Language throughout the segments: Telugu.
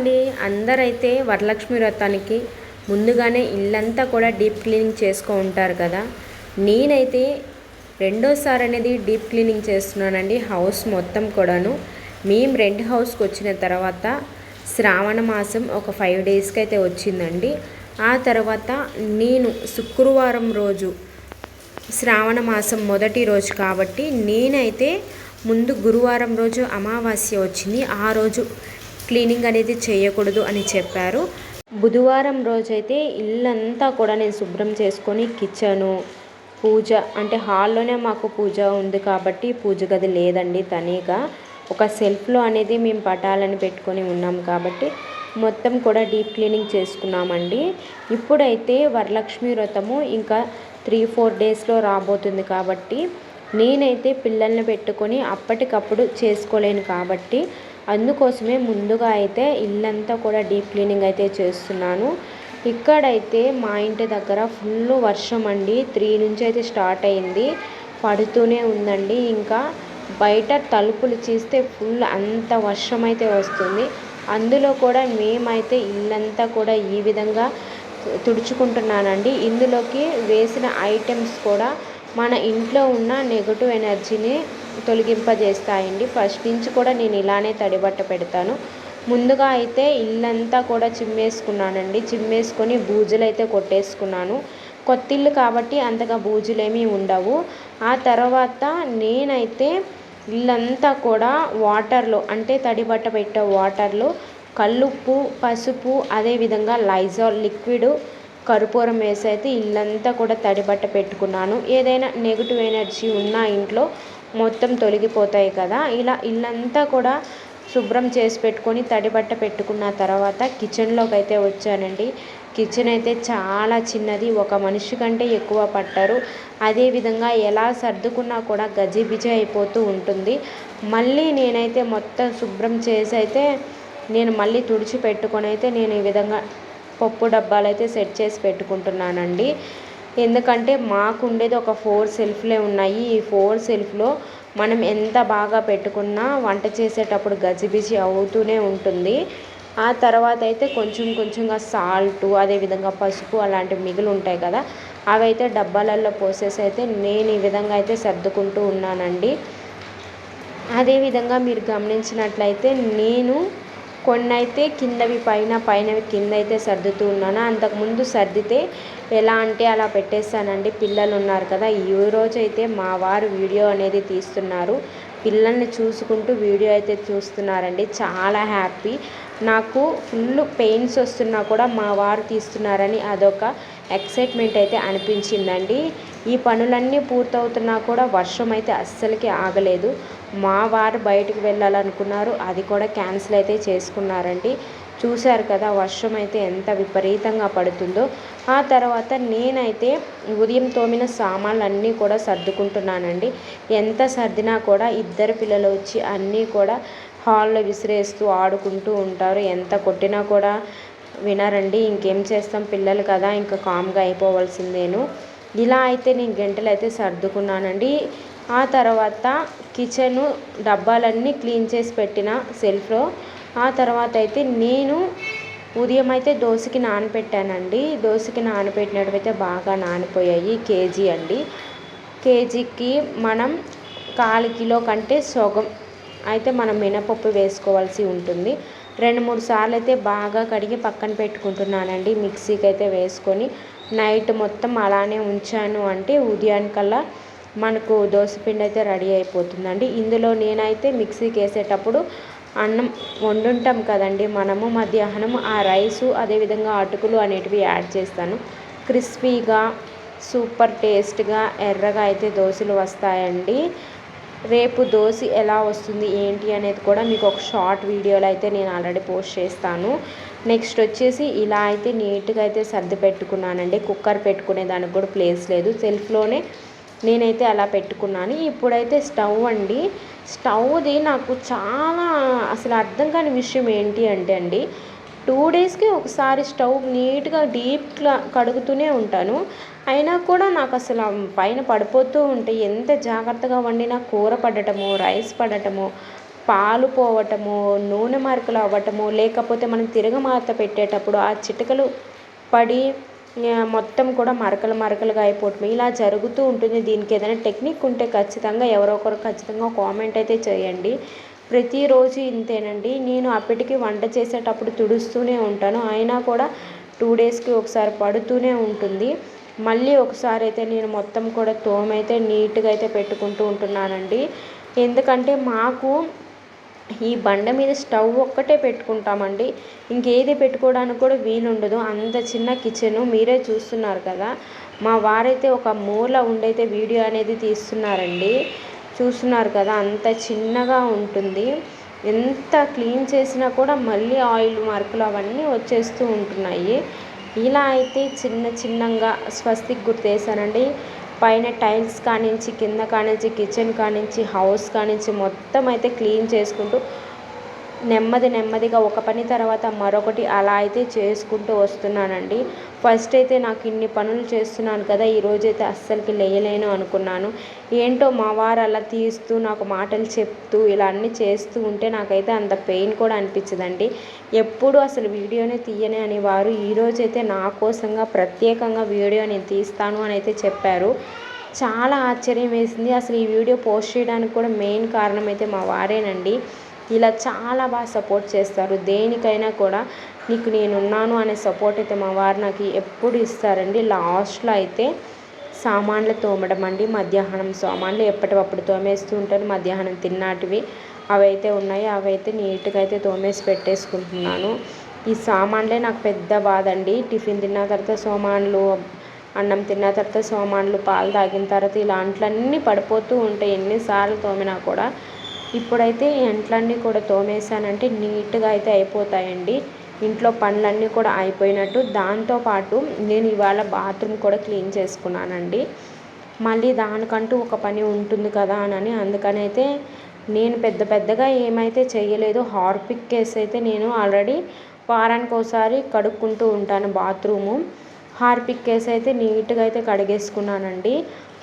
అండి అందరైతే వరలక్ష్మి వ్రతానికి ముందుగానే ఇల్లంతా కూడా డీప్ క్లీనింగ్ చేసుకో ఉంటారు కదా. నేనైతే రెండోసారి అనేది డీప్ క్లీనింగ్ చేస్తున్నానండి హౌస్ మొత్తం కూడాను. మేము రెంట్ హౌస్కి వచ్చిన తర్వాత శ్రావణ మాసం ఒక ఫైవ్ డేస్కి అయితే వచ్చిందండి. ఆ తర్వాత నేను శుక్రవారం రోజు శ్రావణ మాసం మొదటి రోజు కాబట్టి నేనైతే ముందు గురువారం రోజు అమావాస్య వచ్చింది. ఆ రోజు క్లీనింగ్ అనేది చేయకూడదు అని చెప్పారు. బుధవారం రోజైతే ఇల్లంతా కూడా నేను శుభ్రం చేసుకొని కిచెను పూజ అంటే హాల్లోనే మాకు పూజ ఉంది కాబట్టి పూజ గది లేదండి తనీగా. ఒక సెల్ఫ్లో అనేది మేము పటాలని పెట్టుకొని ఉన్నాం కాబట్టి మొత్తం కూడా డీప్ క్లీనింగ్ చేసుకున్నామండి. ఇప్పుడైతే వరలక్ష్మి వ్రతము ఇంకా త్రీ ఫోర్ డేస్లో రాబోతుంది కాబట్టి నేనైతే పిల్లల్ని పెట్టుకొని అప్పటికప్పుడు చేసుకోలేను కాబట్టి అందుకోసమే ముందుగా అయితే ఇల్లంతా కూడా డీప్ క్లీనింగ్ అయితే చేస్తున్నాను. ఇక్కడైతే మా ఇంటి దగ్గర ఫుల్ వర్షం అండి. త్రీ నుంచి అయితే స్టార్ట్ అయింది. పడుతూనే ఉందండి. ఇంకా బయట తలుపులు తీస్తే ఫుల్ అంత వర్షం అయితే వస్తుంది. అందులో కూడా మేమైతే ఇల్లంతా కూడా ఈ విధంగా తుడుచుకుంటున్నానండి. ఇందులోకి వేసిన ఐటమ్స్ కూడా మన ఇంట్లో ఉన్న నెగటివ్ ఎనర్జీని తొలగింపజేస్తాయండి. ఫస్ట్ నుంచి కూడా నేను ఇలానే తడిబట్ట పెడతాను. ముందుగా అయితే ఇల్లంతా కూడా చిమ్మేసుకున్నానండి. చిమ్మేసుకొని బూజులు అయితే కొట్టేసుకున్నాను. కొత్తిల్లు కాబట్టి అంతగా బూజులేమీ ఉండవు. ఆ తర్వాత నేనైతే ఇల్లంతా కూడా వాటర్లో అంటే తడిబట్ట పెట్టే వాటర్లో కల్లుప్పు పసుపు అదేవిధంగా లైజాల్ లిక్విడ్ కర్పూరం వేసి అయితే ఇల్లంతా కూడా తడిబట్ట పెట్టుకున్నాను. ఏదైనా నెగిటివ్ ఎనర్జీ ఉన్న ఇంట్లో మొత్తం తొలగిపోతాయి కదా. ఇలా ఇల్లంతా కూడా శుభ్రం చేసి పెట్టుకొని తడిబట్ట పెట్టుకున్న తర్వాత కిచెన్లోకి అయితే వచ్చానండి. కిచెన్ అయితే చాలా చిన్నది ఒక మనిషి కంటే ఎక్కువ పట్టారు. అదేవిధంగా ఎలా సర్దుకున్నా కూడా గజిబిజి అయిపోతూ ఉంటుంది. మళ్ళీ నేనైతే మొత్తం శుభ్రం చేసి అయితే నేను మళ్ళీ తుడిచి పెట్టుకొని అయితే నేను ఈ విధంగా పప్పు డబ్బాలు అయితే సెట్ చేసి పెట్టుకుంటున్నానండి. ఎందుకంటే మాకు ఉండేది ఒక ఫోర్ సెల్ఫ్లే ఉన్నాయి. ఈ ఫోర్ సెల్ఫ్లో మనం ఎంత బాగా పెట్టుకున్నా వంట చేసేటప్పుడు గజిబిజి అవుతూనే ఉంటుంది. ఆ తర్వాత అయితే కొంచెం కొంచెంగా సాల్ట్ అదేవిధంగా పసుపు అలాంటివి మిగిలి ఉంటాయి కదా అవి అయితే డబ్బాలలో పోసేసి అయితే నేను ఈ విధంగా అయితే సర్దుకుంటూ ఉన్నానండి. అదేవిధంగా మీరు గమనించినట్లయితే నేను కొన్ని అయితే కిందవి పైన పైనవి కింద అయితే సర్దుతూ ఉన్నాను. అంతకుముందు సర్దితే ఎలా అంటే అలా పెట్టేస్తానండి. పిల్లలు ఉన్నారు కదా ఈ రోజు అయితే మా వారు వీడియో అనేది తీస్తున్నారు. పిల్లల్ని చూసుకుంటూ వీడియో అయితే చూస్తున్నారండి. చాలా హ్యాపీ. నాకు ఫుల్ పెయిన్స్ వస్తున్నా కూడా మా వారు తీస్తున్నారని అదొక ఎక్సైట్మెంట్ అయితే అనిపించిందండి. ఈ పనులన్నీ పూర్తవుతున్నా కూడా వర్షం అయితే అస్సలకి ఆగలేదు. మా వారు బయటకు వెళ్ళాలనుకున్నారు. అది కూడా క్యాన్సిల్ అయితే చేసుకున్నారండి. చూశారు కదా వర్షం అయితే ఎంత విపరీతంగా పడుతుందో. ఆ తర్వాత నేనైతే ఉదయం తోమిన సామాన్లు అన్నీ కూడా సర్దుకుంటున్నానండి. ఎంత సర్దినా కూడా ఇద్దరు పిల్లలు వచ్చి అన్నీ కూడా హాల్లో విసిరేస్తూ ఆడుకుంటూ ఉంటారు. ఎంత కొట్టినా కూడా వినరండి. ఇంకేం చేస్తాం? పిల్లలు కదా ఇంకా కామ్గా అయిపోవాల్సిందేను. ఇలా అయితే నేను గంటలు అయితే సర్దుకున్నానండి. ఆ తర్వాత కిచెను డబ్బాలన్నీ క్లీన్ చేసి పెట్టిన సెల్ఫ్లో. ఆ తర్వాత అయితే నేను ఉదయం అయితే దోశకి నానబెట్టానండి దోశకి నానబెట్టినట్టువైతే బాగా నానిపోయాయి కేజీ అండి. కేజీకి మనం కాలు కిలో కంటే సగం అయితే మనం మినపప్పు వేసుకోవాల్సి ఉంటుంది. రెండు మూడు సార్లు అయితే బాగా కడిగి పక్కన పెట్టుకుంటున్నానండి మిక్సీకి అయితే వేసుకొని. నైట్ మొత్తం అలానే ఉంచాను అంటే ఉదయానికల్లా మనకు దోశపిండి అయితే రెడీ అయిపోతుందండి. ఇందులో నేనైతే మిక్సీకి వేసేటప్పుడు అన్నం వండుంటాం కదండి. మనము మధ్యాహ్నం ఆ రైసు అదేవిధంగా అటుకులు అనేటివి యాడ్ చేస్తాను. క్రిస్పీగా సూపర్ టేస్ట్గా ఎర్రగా అయితే దోశలు వస్తాయండి. రేపు దోశ ఎలా వస్తుంది ఏంటి అనేది కూడా మీకు ఒక షార్ట్ వీడియోలో అయితే నేను ఆల్రెడీ పోస్ట్ చేస్తాను. నెక్స్ట్ వచ్చేసి ఇలా అయితే నీట్గా అయితే సర్ది పెట్టుకున్నానండి. కుక్కర్ పెట్టుకునే దానికి కూడా ప్లేస్ లేదు. సెల్ఫ్లోనే నేనైతే అలా పెట్టుకున్నాను. ఇప్పుడైతే స్టవ్ అండి. స్టవ్ది నాకు చాలా అసలు అర్థం కాని విషయం ఏంటి అంటే అండి టూ డేస్కి ఒకసారి స్టవ్ నీట్గా డీప్ కడుగుతూనే ఉంటాను. అయినా కూడా నాకు అసలు పైన పడిపోతూ ఉంటాయి ఎంత జాగ్రత్తగా వండినా కూర పడటము రైస్ పడటము పాలు పోవటము నూనె మరకలు అవ్వటము లేకపోతే మనం తిరగమాత పెట్టేటప్పుడు ఆ చిటికలు పడి మొత్తం కూడా మరకలు మరకలుగా అయిపోవటం ఇలా జరుగుతూ ఉంటుంది. దీనికి ఏదైనా టెక్నిక్ ఉంటే ఖచ్చితంగా ఎవరో ఒకరు ఖచ్చితంగా కామెంట్ అయితే చేయండి. ప్రతిరోజు ఇంతేనండి. నేను అప్పటికి వంట చేసేటప్పుడు తుడుస్తూనే ఉంటాను. అయినా కూడా టూ డేస్కి ఒకసారి పడుతూనే ఉంటుంది. మళ్ళీ ఒకసారి అయితే నేను మొత్తం కూడా తోమైతే నీట్గా అయితే పెట్టుకుంటూ ఉంటున్నానండి. ఎందుకంటే మాకు ఈ బండ మీద స్టవ్ ఒక్కటే పెట్టుకుంటామండి. ఇంకేది పెట్టుకోవడానికి కూడా వీలుండదు. అంత చిన్న కిచెను మీరే చూస్తున్నారు కదా. మా వారైతే ఒక మూల ఉండైతే వీడియో అనేది తీస్తున్నారండి. చూస్తున్నారు కదా అంత చిన్నగా ఉంటుంది. ఎంత క్లీన్ చేసినా కూడా మళ్ళీ ఆయిల్ మార్కులు అవన్నీ వచ్చేస్తూ ఉంటున్నాయి. ఇలా అయితే చిన్న చిన్నగా గుర్తు గుర్తేసానండి పైన టైల్స్ కానించి కింద కానించి కిచెన్ కానించి హౌస్ కానించి మొత్తం అయితే క్లీన్ చేసుకుంటూ నెమ్మది నెమ్మదిగా ఒక పని తర్వాత మరొకటి అలా అయితే చేసుకుంటూ వస్తున్నానండి. ఫస్ట్ అయితే నాకు ఇన్ని పనులు చేస్తున్నాను కదా ఈరోజైతే అస్సలకి లేయలేను అనుకున్నాను. ఏంటో మా వారు అలా తీస్తూ నాకు మాటలు చెప్తూ ఇలా అన్నీ చేస్తూ ఉంటే నాకైతే అంత పెయిన్ కూడా అనిపించదండి. ఎప్పుడు అసలు వీడియోనే తీయనే అని వారు ఈరోజైతే నా కోసంగా ప్రత్యేకంగా వీడియో నేను తీస్తాను అని అయితే చెప్పారు. చాలా ఆశ్చర్యం వేసింది. అసలు ఈ వీడియో పోస్ట్ చేయడానికి కూడా మెయిన్ కారణం అయితే మా వారేనండి. ఇలా చాలా బాగా సపోర్ట్ చేస్తారు. దేనికైనా కూడా నీకు నేనున్నాను అనే సపోర్ట్ అయితే మా వారు నాకు ఎప్పుడు ఇస్తారండి. లాస్ట్లో అయితే సామాన్లు తోమడం అండి. మధ్యాహ్నం సామాన్లు ఎప్పటికప్పుడు తోమేస్తూ ఉంటాను మధ్యాహ్నం తిన్నాటివి అవైతే ఉన్నాయి. అవైతే నీట్గా అయితే తోమేసి పెట్టేసుకుంటున్నాను. ఈ సామాన్లే నాకు పెద్ద బాధ అండి టిఫిన్ తిన్న తర్వాత సామాన్లు అన్నం తిన్న తర్వాత సోమాన్లు పాలు తాగిన తర్వాత ఇలాంటివన్నీ పడిపోతూ ఉంటాయి. ఎన్నిసార్లు తోమినా కూడా ఇప్పుడైతే ఎంట్లన్నీ కూడా తోమేసానంటే నీట్గా అయితే అయిపోతాయండి. ఇంట్లో పనులన్నీ కూడా అయిపోయినట్టు. దాంతోపాటు నేను ఇవాళ బాత్రూమ్ కూడా క్లీన్ చేసుకున్నానండి. మళ్ళీ దానికంటూ ఒక పని ఉంటుంది కదా అని అందుకని అయితే నేను పెద్ద పెద్దగా ఏమైతే చేయలేదు హార్పిక్ కేస్ అయితే నేను ఆల్రెడీ వారానికి ఒకసారి కడుక్కుంటూ ఉంటాను బాత్రూము. హార్పిక్ కేస్ అయితే నీట్గా అయితే కడిగేసుకున్నానండి.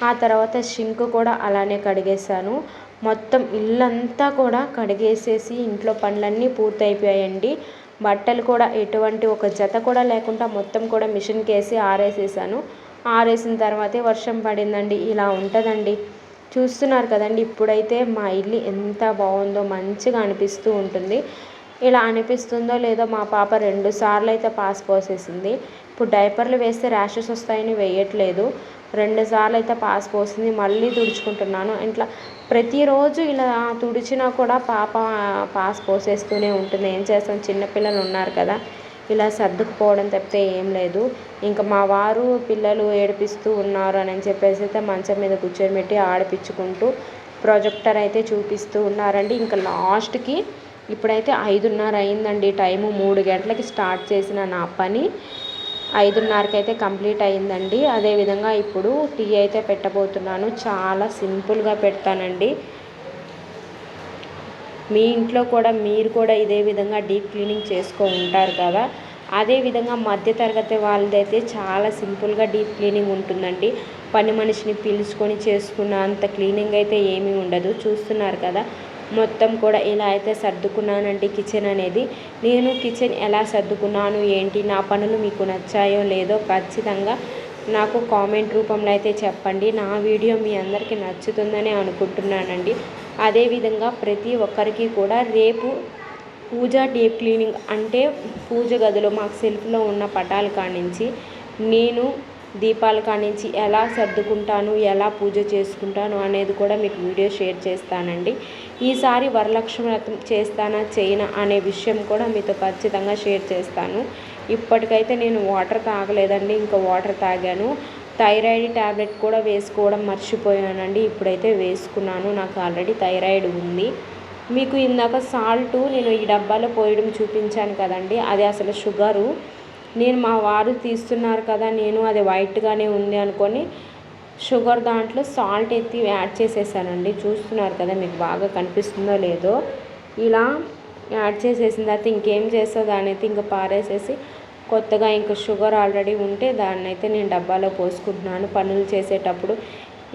ఆ తర్వాత షింక్ కూడా అలానే కడిగేసాను మొత్తం ఇల్లంతా కూడా కడిగేసేసి ఇంట్లో పనులన్నీ పూర్తయిపోయాయండి. బట్టలు కూడా ఎటువంటి ఒక జత కూడా లేకుండా మొత్తం కూడా మిషన్కి వేసి ఆరేసేసాను. ఆరేసిన తర్వాతే వర్షం పడిందండి. ఇలా ఉంటుందండి. చూస్తున్నారు కదండి ఇప్పుడైతే మా ఇల్లు ఎంత బాగుందో మంచిగా అనిపిస్తూ ఉంటుంది. ఇలా అనిపిస్తుందో లేదో మా పాప రెండు సార్లు అయితే పాస్ పోసేసింది. ఇప్పుడు డైపర్లు వేస్తే ర్యాషెస్ వస్తాయని వేయట్లేదు. రెండుసార్లు అయితే పాస్ పోసింది. మళ్ళీ తుడుచుకుంటున్నాను. ఇట్లా ప్రతిరోజు ఇలా తుడిచినా కూడా పాప పాస్ పోసేస్తూనే ఉంటుంది. ఏం చేస్తాం? చిన్నపిల్లలు ఉన్నారు కదా. ఇలా సర్దుకుపోవడం తప్పితే ఏం లేదు. ఇంకా మా వారు పిల్లలు ఏడిపిస్తూ ఉన్నారు అని చెప్పేసి అయితే మంచం మీద కూర్చొని ఆడిపించుకుంటూ ప్రొజెక్టర్ అయితే చూపిస్తూ ఉన్నారండి. ఇంకా లాస్ట్కి ఇప్పుడైతే ఐదున్నర అయిందండి. టైము మూడు గంటలకి స్టార్ట్ చేసిన నా పని. ఐదున్నరకి అయితే కంప్లీట్ అయిందండి అదేవిధంగా ఇప్పుడు టీ అయితే పెట్టబోతున్నాను. చాలా సింపుల్గా పెడతానండి. మీ ఇంట్లో కూడా మీరు కూడా ఇదే విధంగా డీప్ క్లీనింగ్ చేసుకో ఉంటారు కదా. అదేవిధంగా మధ్యతరగతి వాళ్ళదైతే చాలా సింపుల్గా డీప్ క్లీనింగ్ ఉంటుందండి. పని మనిషిని పిలుచుకొని చేసుకున్న అంత క్లీనింగ్ అయితే ఏమీ ఉండదు. చూస్తున్నారు కదా. మొత్తం కూడా ఇలా అయితే సర్దుకున్నానండి కిచెన్ అనేది. నేను కిచెన్ ఎలా సర్దుకున్నాను ఏంటి నా పనులు మీకు నచ్చాయో లేదో ఖచ్చితంగా నాకు కామెంట్ రూపంలో అయితే చెప్పండి. నా వీడియో మీ అందరికీ నచ్చుతుందని అనుకుంటున్నానండి. అదేవిధంగా ప్రతి ఒక్కరికి కూడా రేపు పూజ డీప్ క్లీనింగ్ అంటే పూజ గదిలో మాకు సెల్ఫ్లో ఉన్న పటాలు కానించి నేను దీపాలు కానించి ఎలా సర్దుకుంటాను ఎలా పూజ చేసుకుంటాను అనేది కూడా మీకు వీడియో షేర్ చేస్తానండి. ఈసారి వరలక్ష్మి వ్రతం చేస్తానా చేయనా అనే విషయం కూడా మీతో ఖచ్చితంగా షేర్ చేస్తాను. ఇప్పటికైతే నేను వాటర్ తాగలేదండి ఇంకా వాటర్ తాగాను. థైరాయిడ్ ట్యాబ్లెట్ కూడా వేసుకోవడం మర్చిపోయానండి ఇప్పుడైతే వేసుకున్నాను నాకు ఆల్రెడీ థైరాయిడ్ ఉంది. మీకు ఇందాక సాల్ట్ నేను ఈ డబ్బాలో పోయడం చూపించాను కదండి అది అసలు షుగరు. నేను మా వారు తీస్తున్నారు కదా నేను అది వైట్గానే ఉంది అనుకొని షుగర్ దాంట్లో సాల్ట్ ఎత్తి యాడ్ చేసేసానండి. చూస్తున్నారు కదా మీకు బాగా కనిపిస్తుందో లేదో. ఇలా యాడ్ చేసేసిన తర్వాత ఇంకేం చేస్తా దాని అయితే ఇంకా పారేసేసి కొత్తగా ఇంకా షుగర్ ఆల్రెడీ ఉంటే దాన్ని అయితే నేను డబ్బాలో పోసుకుంటున్నాను. పనులు చేసేటప్పుడు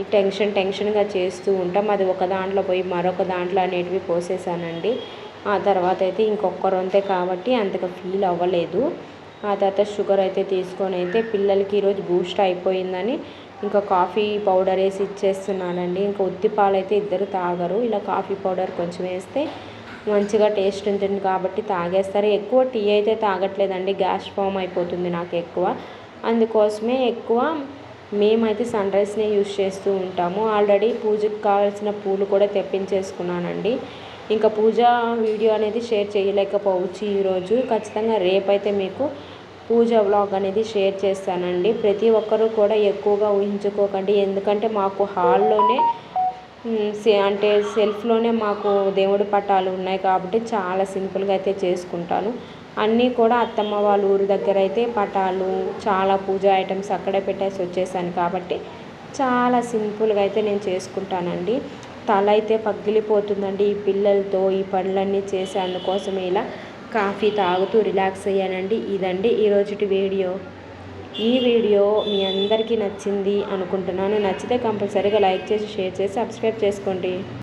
ఈ టెన్షన్ టెన్షన్గా చేస్తూ ఉంటాం. అది ఒక దాంట్లో పోయి మరొక దాంట్లో అనేటివి పోసేసానండి. ఆ తర్వాత అయితే ఇంకొకరు అంతే కాబట్టి అంతగా ఫీల్ అవ్వలేదు. ఆ తర్వాత షుగర్ అయితే తీసుకొని అయితే పిల్లలకి ఈరోజు బూస్ట్ అయిపోయిందని ఇంకా కాఫీ పౌడర్ వేసి ఇచ్చేస్తున్నానండి. ఇంకా ఉత్తి పాలు అయితే ఇద్దరు తాగరు. ఇలా కాఫీ పౌడర్ కొంచెం వేస్తే మంచిగా టేస్ట్ ఉంటుంది కాబట్టి తాగేస్తారు. ఎక్కువ టీ అయితే తాగట్లేదండి. గ్యాస్ ఫామ్ అయిపోతుంది నాకు ఎక్కువ. అందుకోసమే ఎక్కువ మేమైతే సన్ రైస్నే యూస్ చేస్తూ ఉంటాము. ఆల్రెడీ పూజకు కావాల్సిన పూలు కూడా తెప్పించేసుకున్నానండి. ఇంకా పూజ వీడియో అనేది షేర్ చేయలేకపోవచ్చు ఈరోజు. ఖచ్చితంగా రేపైతే మీకు పూజ వ్లాగ్ అనేది షేర్ చేస్తానండి. ప్రతి ఒక్కరూ కూడా ఎక్కువగా ఊహించుకోకండి. ఎందుకంటే మాకు హాల్లోనే అంటే సెల్ఫ్లోనే మాకు దేవుడి పటాలు ఉన్నాయి కాబట్టి చాలా సింపుల్గా అయితే చేసుకుంటాను. అన్నీ కూడా అత్తమ్మ వాళ్ళ ఊరి దగ్గర అయితే పటాలు చాలా పూజ ఐటమ్స్ అక్కడే పెట్టేసి వచ్చేసాను కాబట్టి చాలా సింపుల్గా అయితే నేను చేసుకుంటానండి. తల అయితే పగిలిపోతుందండి ఈ పిల్లలతో ఈ పనులన్నీ చేసే అందుకోసం ఇలా కాఫీ తాగుతూ రిలాక్స్ అయ్యానండి. ఇదండి ఈరోజుటి వీడియో. ఈ వీడియో మీ అందరికీ నచ్చింది అనుకుంటున్నాను. నచ్చితే కంపల్సరీగా లైక్ చేసి షేర్ చేసి సబ్స్క్రైబ్ చేసుకోండి.